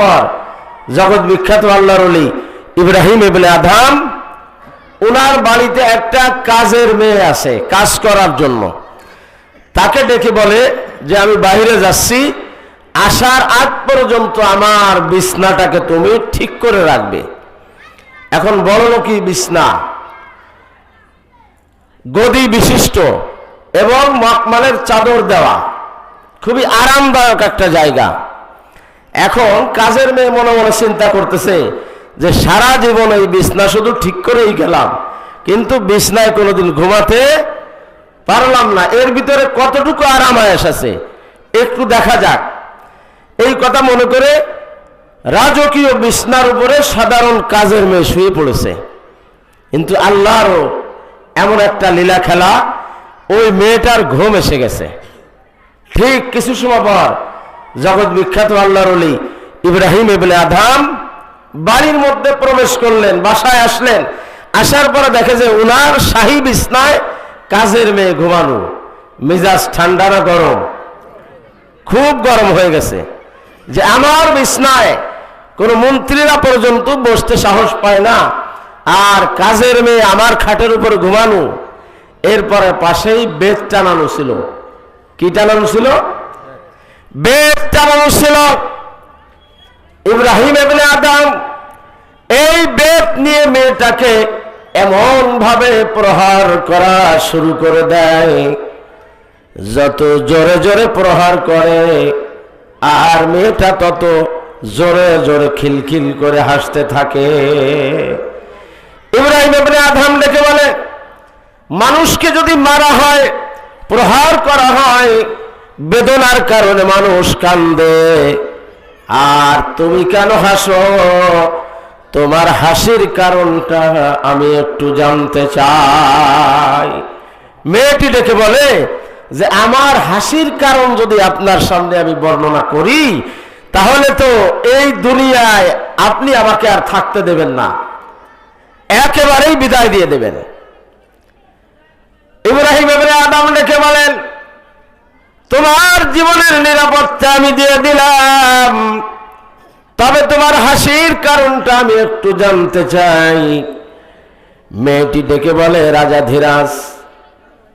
পর জগৎ বিখ্যাত আল্লাহর অলি ইব্রাহিম ইবনে আধাম ওনার বাড়িতে একটা কাজের মেয়ে আছে, কাজ করার জন্য। তাকে ডেকে বলে যে, আমি বাইরে যাচ্ছি, আসার আগ পর্যন্ত আমার বিছনাটাকে তুমি ঠিক করে রাখবে। এখন বলো কি বিছনা? গদি বিশিষ্ট এবং মকমালের চাদর দেওয়া। খুবই আরামদায়ক একটা জায়গা। এখন কাজের মেয়ে মনে মনে চিন্তা করতেছে যে সারা জীবন এই বিছনা শুধু ঠিক করেই গেলাম। কিন্তু বিছনায় কোনোদিন ঘুমাতে পারলাম না। এর ভিতরে কতটুকু আরাম আয়াস আছে? একটু দেখা যাক। এই কথা মনে করে রাজকীয় বিছনার উপরে সাধারণ কাজের মেয়ে শুয়ে পড়েছে। কিন্তু আল্লাহরও এমন একটা লীলা খেলা, ওই মেয়েটার ঘুম এসে গেছে। ঠিক কিছু সময় পর জগৎ বিখ্যাত আল্লাহর অলি ইব্রাহিম ইবনে আধাম বাড়ির মধ্যে প্রবেশ করলেন, বাসায় আসলেন। আসার পরে দেখে যে উনার শাহী বিছনায় কাজের মেয়ে ঘুমানো। মেজাজ ঠান্ডা না গরম? খুব গরম হয়ে গেছে। যে আমার বিছনায় কোনো মন্ত্রীরা পর্যন্ত বসতে সাহস পায় না। আর কাজের মেয়ে আমার খাটের উপর ঘুমানো। এরপরে পাশেই বেদ টানানো ছিল। কি টানানো ছিল? বেদ টানানো ছিল? ইব্রাহিম এবনে আদম এই বেদ নিয়ে মেয়েটাকে এমন ভাবে প্রহার করা শুরু করে দেয়। যত জোরে জোরে প্রহার করে, আর মেয়েটা তত জোরে জোরে খিলখিল করে হাসতে থাকে। ইব্রাহিম ইবনে আধাম ডেকে বলে, মানুষকে যদি মারা হয়, প্রহার করা হয় বেদনার কারণে মানুষ কান্দে। আর তুমি কেন হাসো? তোমার হাসির কারণটা আমি একটু জানতে চাই। মেয়েটি ডেকে বলে যে, আমার হাসির কারণ যদি আপনার সামনে আমি বর্ণনা করি, তাহলে তো এই দুনিয়ায় আপনি আমাকে আর থাকতে দেবেন না। একেবারেই বিদায় দিয়ে দেবেন। ইব্রাহিম এবারে আদাম ডেকে বলেন তোমার জীবনের নিরাপত্তা আমি দিয়ে দিলাম। তবে তোমার হাসির কারণটা আমি একটু জানতে চাই। মেয়েটি ডেকে বলে, রাজা ধীরাজ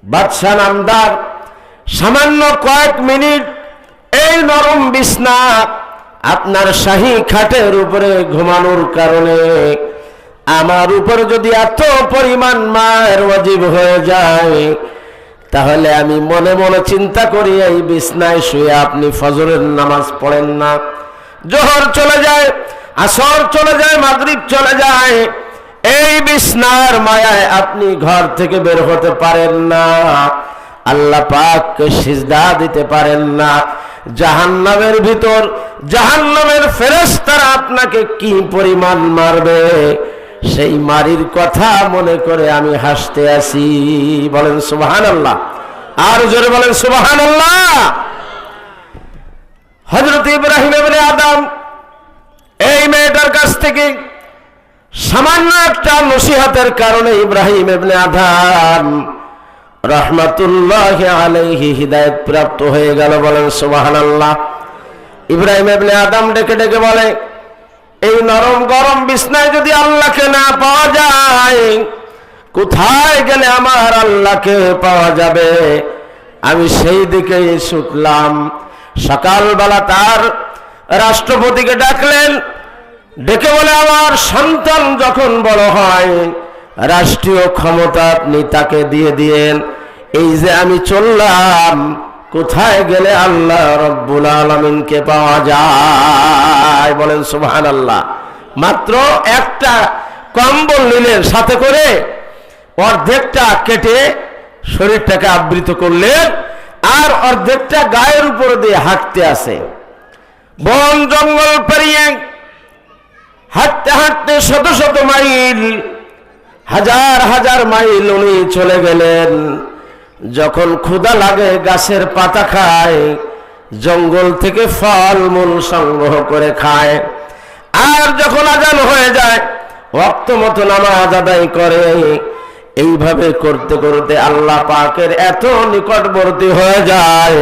বাদশাহ নামদার, সামান্য কয়েক মিনিট এই নরম বিছনা আপনার শাহী খাটের উপরে ঘুমানোর কারণে আমার উপর যদি এত পরিমাণ মায়ের অজীব হয়ে যায় তাহলে আমি মনে মনে চিন্তা করি, এই বিছনায় শুয়ে আপনি ফজরের নামাজ পড়েন না। জোহর চলে যায়, আসর চলে যায়, মাগরিব চলে যায়। এই বিছনার মায়ায় আপনি ঘর থেকে বের হতে পারেন না। আল্লাহ পাককে সিজদা দিতে পারেন না। জাহান্নামের ভিতর, জাহান্নামের ফেরেশতারা আপনাকে কি পরিমাণ মারবে? সেই মারির কথা মনে করে আমি হাসতে আসি। বলেন সুবাহান আল্লাহ আর জোরে বলেন সুবাহান আল্লাহ হজরত ইব্রাহিম আদম এই মেয়েটার কাছ থেকে সামান্য একটা নসিহাতের কারণে ইব্রাহিম এবনে আদাম রহমাতুল্লাহ আলাইহি হিদায়ত প্রাপ্ত হয়ে গেল। বলেন সুবাহান আল্লাহ ইব্রাহিম এবনে আদম ডেকে ডেকে বলে এই নরম গরম বিছনায় যদি আল্লাহকে না পাওয়া যায়, কোথায় গেলে আমার আল্লাহকে পাওয়া যাবে? আমি সেই দিকেই ছুটলাম সকালবেলা তার রাষ্ট্রপতিকে ডাকলেন, ডেকে বলে, আমার সন্তান যখন বড় হয়, রাষ্ট্রীয় ক্ষমতা আপনি তাকে দিয়ে দিয়েন। এই যে আমি চললাম কোথায় গেলে আল্লাহ রব্বুল আলমিনকে পাওয়া যায়? বলেন সুবহান আল্লাহ মাত্র একটা কম্বল নিলেন সাথে করে অর্ধেকটা কেটে শরীরটাকে আবৃত করলেন আর অর্ধেকটা গায়ের উপর দিয়ে হাঁটতে আসে। বন জঙ্গল পেরিয়ে হাঁটতে হাঁটতে শত শত মাইল, হাজার হাজার মাইল উনি চলে গেলেন। যখন ক্ষুধা লাগে, গাছের পাতা খায়, জঙ্গল থেকে ফল মূল সংগ্রহ করে খায়। আর যখন আজান হয়ে যায়, রক্ত মতো নামাজ আদায় করে। এইভাবে করতে করতে আল্লাহ পাকের এত নিকটবর্তী হয়ে যায়।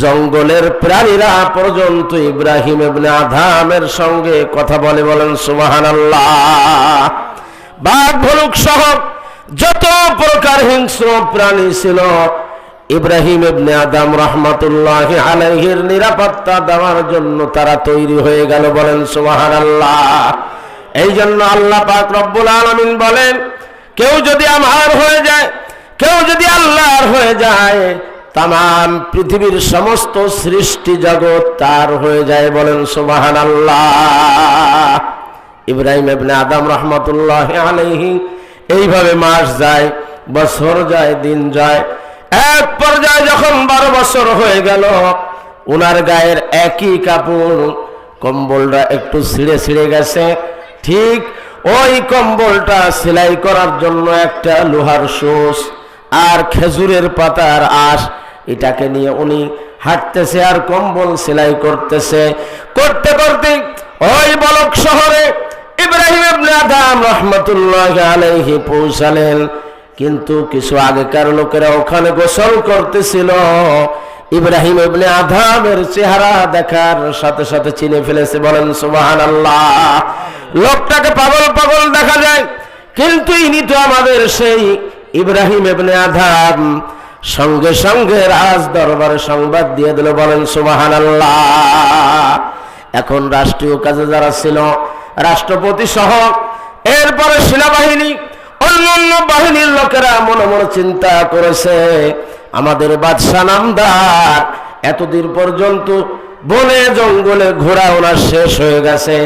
জঙ্গলের প্রাণীরা পর্যন্ত ইব্রাহিম ইবনে আধামের সঙ্গে কথা বলে বলেন সুবাহান আল্লাহ বাঘ, ভলুক সহ যত প্রকার হিংস্র প্রাণী ছিল, ইব্রাহিম ইবনে আদম রহমতুল্লাহ আলাইহির নিরাপত্তা দেওয়ার জন্য তারা তৈরি হয়ে গেল বলেন সুবাহান আল্লাহ এই জন্য আল্লাহ পাক রব্বুল আলমিন বলেন, কেউ যদি আমার হয়ে যায়, কেউ যদি আল্লাহর হয়ে যায় তাম পৃথিবীর সমস্ত সৃষ্টি জগৎ তার হয়ে যায় বলেন সুবাহান আল্লাহ ইব্রাহিম ইবনে আদম রহমতুল্লাহ আলাইহি এইভাবে মাস যায়, বছর যায়, দিন যায়। এক পর্যায়ে যখন বারো বছর হয়ে গেল, উনার গায়ের একই কাপড়, কম্বলটা একটু ছিঁড়ে ছিঁড়ে গেছে। ঠিক ওই কম্বলটা সেলাই করার জন্য একটা লোহার শোষ আর খেজুরের পাতার আশ, এটাকে নিয়ে উনি হাঁটতেছে আর কম্বল সেলাই করতেছে। করতে করতে ওই বলক শহরে আলাইহি পৌঁছালেন। কিন্তু কিছু আগেকার লোকেরা ওখানে গোসল করতেছিল। ইব্রাহিম ইবনে আধামের চেহারা দেখার সাথে সাথে চিনে ফেলেছে, বলেন সুবাহান আল্লাহ লোকটাকে পাগল পাগল দেখা যায়। কিন্তু ইনি তো আমাদের সেই ইব্রাহিম ইবনে আধাম সঙ্গে সঙ্গে রাজ দরবারে সংবাদ দিয়ে দিল, বলেন সুবাহান আল্লাহ এখন রাষ্ট্রীয় কাজে যারা ছিল রাষ্ট্রপতি সহ, এরপরে সেনাবাহিনী অন্য অন্য বাহিনীর লোকেরা মনে মনে চিন্তা করেছে, আমাদের বাদশাহ নামদার এতদিন পর্যন্ত বনে জঙ্গলে ঘোরা ওনার শেষ হয়ে গেছে,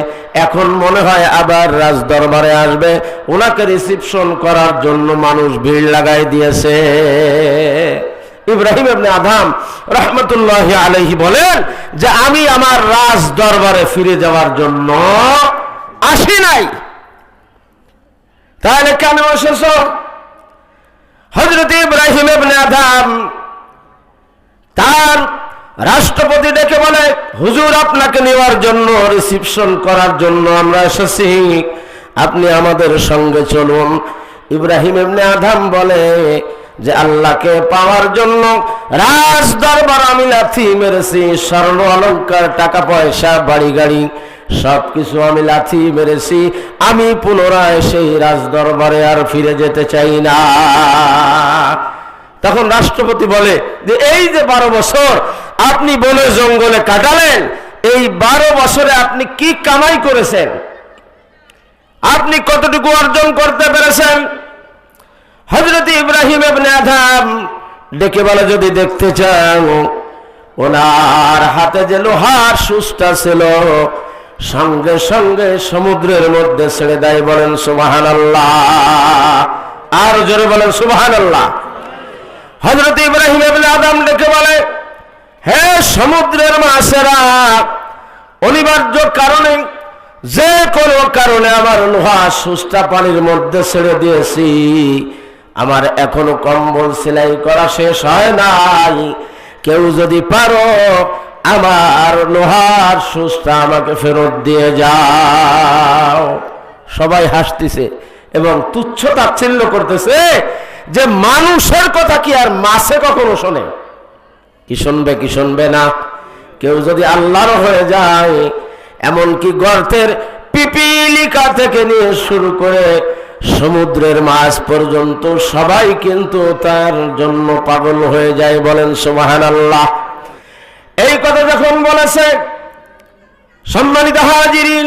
এখন মনে হয় আবার রাজ দরবারে আসবে, ওনাকে রিসিপশন করার জন্য মানুষ ভিড় লাগাই দিয়েছে। ইব্রাহিম আপনি আধাম রহমতুল্লাহ আলহি বলেন যে, আমি আমার রাজ দরবারে ফিরে যাওয়ার জন্য আসি নাই। তাহলে কেন এসেছ হজরত ইব্রাহিম তার রাষ্ট্রপতি ডেকে বলে, হুজুর, আপনাকে নেওয়ার জন্য রিসিপশন করার জন্য আমরা এসেছি। আপনি আমাদের সঙ্গে চলুন। ইব্রাহিম ইবনে আধাম বলে যে, আল্লাহকে পাওয়ার জন্য রাজ দরবার আমি লাথি মেরেছি, স্বর্ণ অলঙ্কার, টাকা পয়সা বাড়ি গাড়ি সবকিছু আমি লাথি মেরেছি, আমি পুনরায় সেই রাজ দরবারে আর ফিরে যেতে চাই না। তখন রাষ্ট্রপতি বলে, যে এই যে বারো বছর আপনি বনে জঙ্গলে কাটালেন, এই বারো বছরে আপনি কি কামাই করেছেন? আপনি কতটুকু অর্জন করতে পেরেছেন? হজরত ইব্রাহিম আধাম ডেকে বলে, যদি দেখতে চান ওনার হাতে যে লোহার সুসটা ছিল সঙ্গে সঙ্গে সমুদ্রের মধ্যে ছেড়ে দেয়, বলেন সুবাহান আর জোরে বলেন সুবাহান আল্লাহ হজরত ইব্রাহিম আদাম ডেকে বলে, হে সমুদ্রের মাছেরা, অনিবার্য কারণে যে কোনো কারণে আমার লোহা সুস্থা পানির মধ্যে ছেড়ে দিয়েছি। আমার এখনও কম্বল সেলাই করা শেষ হয় নাই। কেউ যদি পারো আমার লোহার সুস্থা আমাকে ফেরত দিয়ে যাও। সবাই হাসতেছে এবং তুচ্ছ তাচ্ছিল্য করতেছে যে মানুষের কথা কি আর মাসে কখনো শোনে? কি শুনবে কি শুনবে না? কেউ যদি আল্লাহর হয়ে যায়, এমনকি গর্তের পিপিলিকা থেকে নিয়ে শুরু করে সমুদ্রের মাছ পর্যন্ত সবাই কিন্তু তার জন্য পাগল হয়ে যায় বলেন সুবাহান আল্লাহ কথা যখন বলেছে, সম্মানিত হাজিরিন,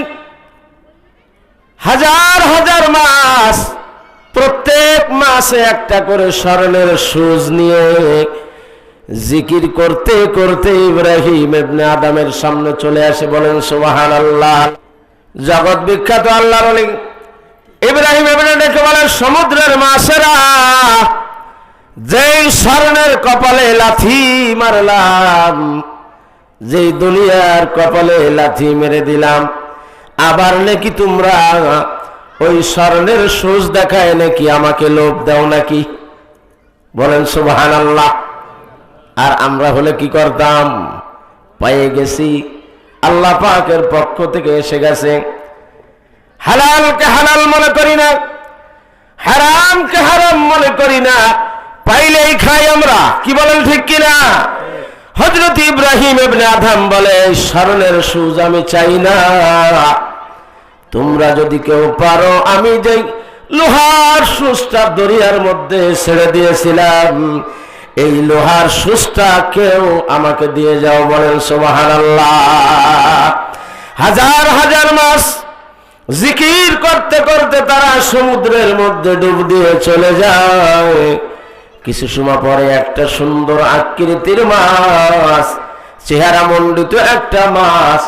হাজার হাজার মাস, প্রত্যেক মাসে একটা করে স্মরণের সুজ নিয়ে জিকির করতে করতে ইব্রাহিম ইবনে আদামের সামনে চলে আসে, বলেন সুবাহান আল্লাহ জগৎ বিখ্যাত আল্লাহ বলি ইব্রাহিম ইবনে ডেকে বলেন সমুদ্রের মাছেরা, যেই স্মরণের কপালে লাথি মারলাম যেই দুনিয়ার কপালে লাথি মেরে দিলাম, আবার নাকি তোমরা ওই স্মরণের সোজ দেখায় নাকি আমাকে লোভ দাও নাকি? বলেন সুবাহান আল্লাহ আর আমরা হলে কি করতাম? পায়ে গেছি, আল্লাহ পাকের পক্ষ থেকে এসে গেছে। হালালকে হালাল মনে করি না, হারামকে হারাম মনে করি না, পাইলেই খাই আমরা, কি বলেন ঠিক কিনা? হজরত ইব্রাহিম এবনে আধাম বলে "এই স্মরণের সুজ আমি চাই না। তোমরা যদি কেউ পারো, আমি যে লোহার সুসটা দরিয়ার মধ্যে ছেড়ে দিয়েছিলাম, এই লোহার সুসটা কেউ আমাকে দিয়ে যাও বলেন সোবাহান হাজার হাজার মাস জিকির করতে করতে তারা সমুদ্রের মধ্যে ডুব দিয়ে চলে যায়। কিছু সময় পরে একটা সুন্দর আকৃতির মাছ, চেহারা মন্ডিত একটা মাছ।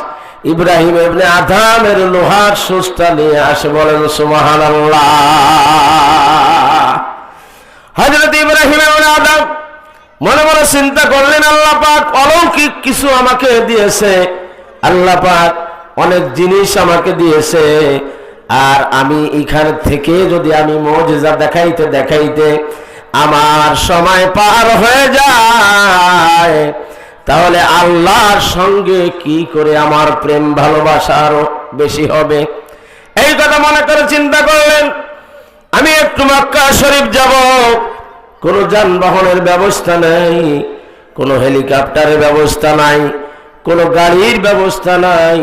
ইব্রাহিম এমনি আধামের লোহার সুস্থা নিয়ে আসে, বলেন সুমাহান হজরত ইব্রাহিম এমনি আদাম মনে মনে চিন্তা করলেন, আল্লাহ পাক অলৌকিক কিছু আমাকে দিয়েছে। আল্লাহ পাক অনেক জিনিস আমাকে দিয়েছে। আর আমি এখান থেকে যদি আমি মজেজা দেখাইতে দেখাইতে আমার সময় পার হয়ে যায়। তাহলে আল্লাহর সঙ্গে কি করে আমার প্রেম ভালোবাসা আরও বেশি হবে? এই কথা মনে করে চিন্তা করলেন। আমি একটু মক্কা শরীফ যাব। কোনো যানবাহনের ব্যবস্থা নেই, কোনো হেলিকপ্টারের ব্যবস্থা নাই, কোনো গাড়ির ব্যবস্থা নাই।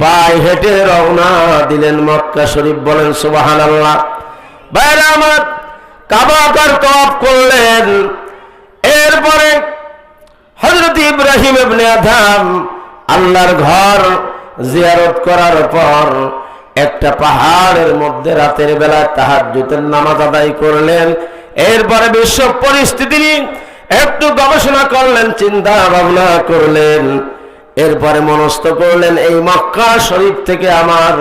পায়ে হেঁটে রওনা দিলেন মক্কা শরীফ। বলেন সুবাহান আল্লাহ বাইরে আমার কাবাকার তপ করলেন। এরপরে হজরত ইব্রাহিম আধাম আল্লাহর ঘর জিয়ারত করার পর একটা পাহাড়ের মধ্যে রাতের বেলা তাহাজ্জুদের নামাজ আদায় করলেন। এরপরে বিশ্ব পরিস্থিতি একটু গবেষণা করলেন, চিন্তা ভাবনা করলেন। এরপরে মনস্থ করলেন, এই মক্কা শরীফ থেকে আমার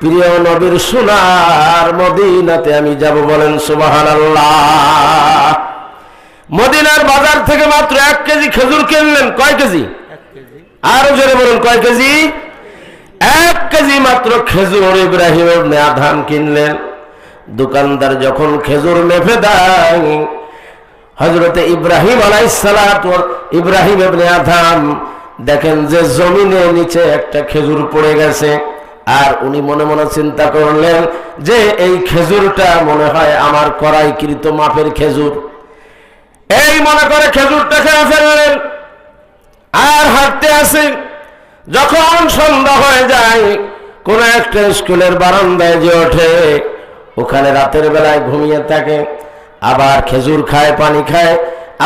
প্রিয় নবীর সোনার মদিনাতে আমি যাব বলেন সুবাহান মদিনার বাজার থেকে মাত্র এক কেজি খেজুর কিনলেন কয় কেজি? আরও জোরে বলুন কয় কেজি? এক কেজি মাত্র খেজুর ইব্রাহিম ইবনে আধাম কিনলেন। দোকানদার যখন খেজুর মেপে দেয় হজরতে ইব্রাহিম আলাইসালাত ইব্রাহিম আধাম দেখেন যে জমিনে নিচে একটা খেজুর পড়ে গেছে। আর উনি মনে মনে চিন্তা করলেন যে এই খেজুরটা মনে হয় আমার করাইকৃত মাপের খেজুর। এই মনে করে খেজুরটা খেয়ে ফেললেন। আর হাঁটতে আসে। যখন সন্ধ্যা হয়ে যায়, কোন একটা স্কুলের বারান্দায় যে ওঠে, ওখানে রাতের বেলায় ঘুমিয়ে থাকে, আবার খেজুর খায়, পানি খায়,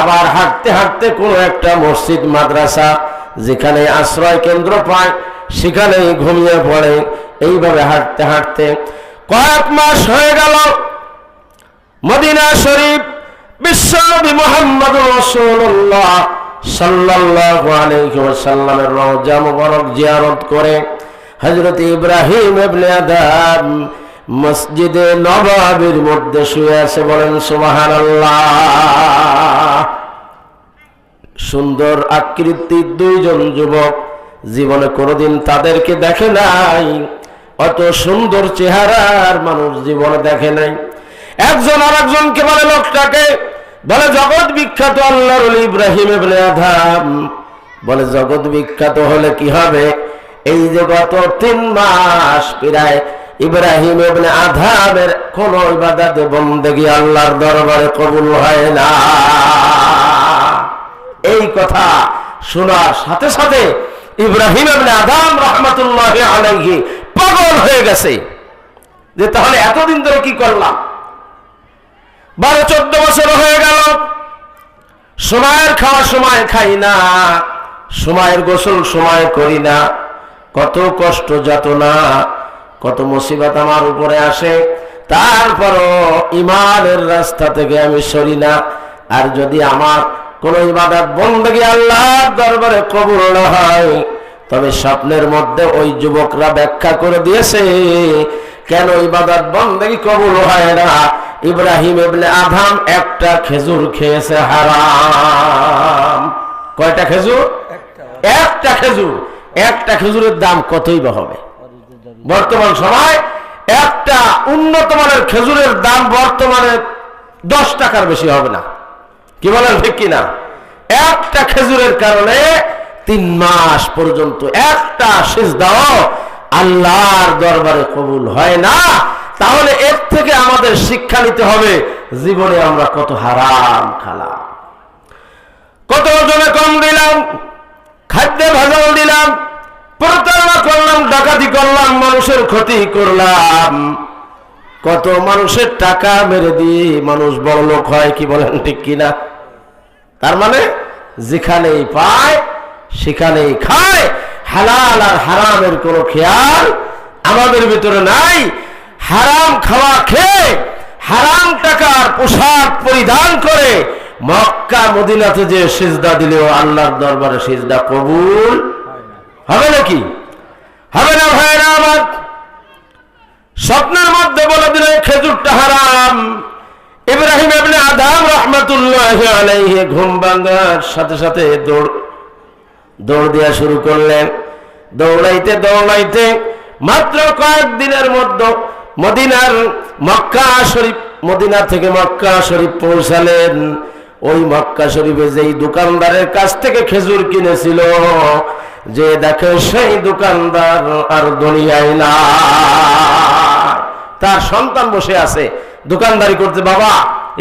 আবার হাঁটতে হাঁটতে কোনো একটা মসজিদ, মাদ্রাসা, যেখানে আশ্রয় কেন্দ্র পায় সেখানেই ঘুমিয়ে পড়ে। এইভাবে হাঁটতে হাঁটতে কয়েক মাস হয়ে গেল। মদিনা শরীফ বিশ্বনবী মোহাম্মদ রাসূলুল্লাহ সাল্লাল্লাহু আলাইহি ওয়াসাল্লামের রওজা মুবারক জিয়ারত করে হযরত ইব্রাহিম আদম মসজিদে নবাবির মধ্যে শুয়ে আছে বলেন, সুবহানাল্লাহ। সুন্দর আকৃতির দুইজন যুবক জীবনে কোনোদিন তাদেরকে দেখে নাই। অত সুন্দর চেহারার মানুষ জীবনে দেখে নাই। একজন আর একজনকে বলে লোকটাকে, বলে, জগৎ বিখ্যাত আল্লাহর ওলি ইব্রাহিম আধাম বলে, জগৎ বিখ্যাত হলে কি হবে? এই যে গত তিন মাস প্রায় ইব্রাহিম এবনে আধামের কোন ইবাদত বন্দেগী আল্লাহর দরবারে কবুল হয় না। এই কথা শোনার সাথে সাথে ইব্রাহিম আদাম রহমতুল্লাহ আলাইহি পাগল হয়ে গেছে। যে তাহলে এতদিন ধরে কি করলাম? বারো, চোদ্দ বছর হয়ে গেল। সময়ের খাওয়া সময় খাই না, সময়ের গোসল সময় করি না। কত কষ্ট যত না কত মুসিবত আমার উপরে আসে। তারপরও ইমানের রাস্তা থেকে আমি সরি না। আর যদি আমার কোন ইবাদত বন্দী আল্লাহর দরবারে কবুল না হয়? তবে স্বপ্নের মধ্যে ওই যুবকরা ব্যাখ্যা করে দিয়েছে, কেন ইবাদত বন্দী কবুল হয় না? ইব্রাহিম এবনে আধাম একটা খেজুর খেয়েছে হারাম। কয়টা খেজুর? একটা খেজুর। একটা খেজুরের দাম কতই বা হবে? বর্তমান সময় একটা উন্নত মানের খেজুরের দাম বর্তমানে দশ টাকার বেশি হবে না। কি বলেন ঠিক কিনা? একটা খেজুরের কারণে তিন মাস পর্যন্ত একটা শেষ দাও আল্লাহর দরবারে কবুল হয় না। তাহলে এর থেকে আমাদের শিক্ষা নিতে হবে, জীবনে আমরা কত হারাম খালাম। কত ওজনে কম দিলাম, খাদ্যে ভেজাল দিলাম, প্রতারণা করলাম, ডাকাতি করলাম, মানুষের ক্ষতি করলাম। কত মানুষের টাকা মেরে দিয়ে মানুষ বড় লোক হয় কি বলেন ঠিক কিনা? তার মানে যেখানেই পায়, সেখানেই খায়। হালাল আর হারামের কোনো খেয়াল আমাদের ভিতরে নাই। হারাম খাওয়া খেয়ে, হারাম টাকার পোশাক পরিধান করে মক্কা, মদিনাতে যে সিজদা দিলেও আল্লাহর দরবারে সিজদা কবুল হবে নাকি? হবে না ভাইরা আমার? স্বপ্নের মধ্যে বলে দিলে খেজুরটা হারাম। ইব্রাহিম আদম রহমাতুল্লাহ আলাইহি ঘুম ভাঙার সাথে সাথে দৌড় দৌড় দেওয়া শুরু করলেন। দৌড়াইতে দৌড়াইতে মাত্র কয়েকদিনের মধ্যে মদিনার মক্কা শরীফ, মদিনা থেকে মক্কা শরীফ পৌঁছালেন। ওই মক্কা শরীফে যেই দোকানদারের কাছ থেকে খেজুর কিনেছিল, যে দেখে সেই দোকানদার আর দুনিয়ায় না তার সন্তান বসে আছে। দোকানদারি করতে বাবা,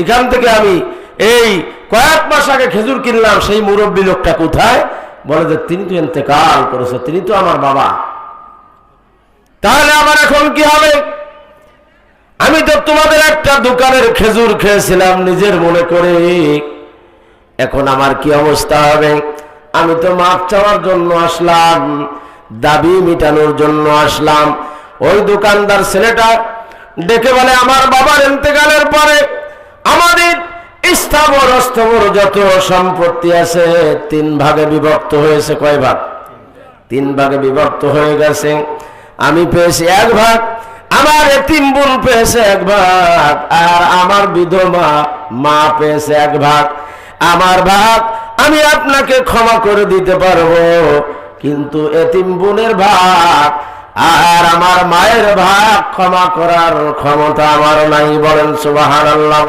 এখান থেকে আমি এই কয়েক মাস আগে খেজুর কিনলাম, সেই মুরব্বী লোকটা কোথায়? বলে যে, তিনি তো এতেকাল করেছে, তিনি তো আমার বাবা। তাহলে আমার এখন কি হবে? আমি তো তোমাদের একটা দোকানের খেজুর খেয়েছিলাম, নিজের মনে করে। এখন আমার কি অবস্থা হবে? আমি তো মাপ চাওয়ার জন্য আসলাম, দাবি মিটানোর জন্য আসলাম। ওই দোকানদার ছেলেটা ডেকে বলে, আমার বাবার ইন্তেকালের পরে আমাদের স্থাবর অস্থাবর যত সম্পত্তি আছে, তিন ভাগে বিভক্ত হয়েছে কয় ভাগ? তিন ভাগে বিভক্ত হয়ে গেছে। আমি পেয়েছি এক ভাগ, আমার এতিম বোন পেয়েছে এক ভাগ, আর আমার বিধবা মা পেয়েছে এক ভাগ। আমার ভাগ, আমি আপনাকে ক্ষমা করে দিতে পারব, কিন্তু এতিম বোনের ভাগ, আর আমার মায়ের ভাগ ক্ষমা করার ক্ষমতা আমার নাই বলেন আল্লাহ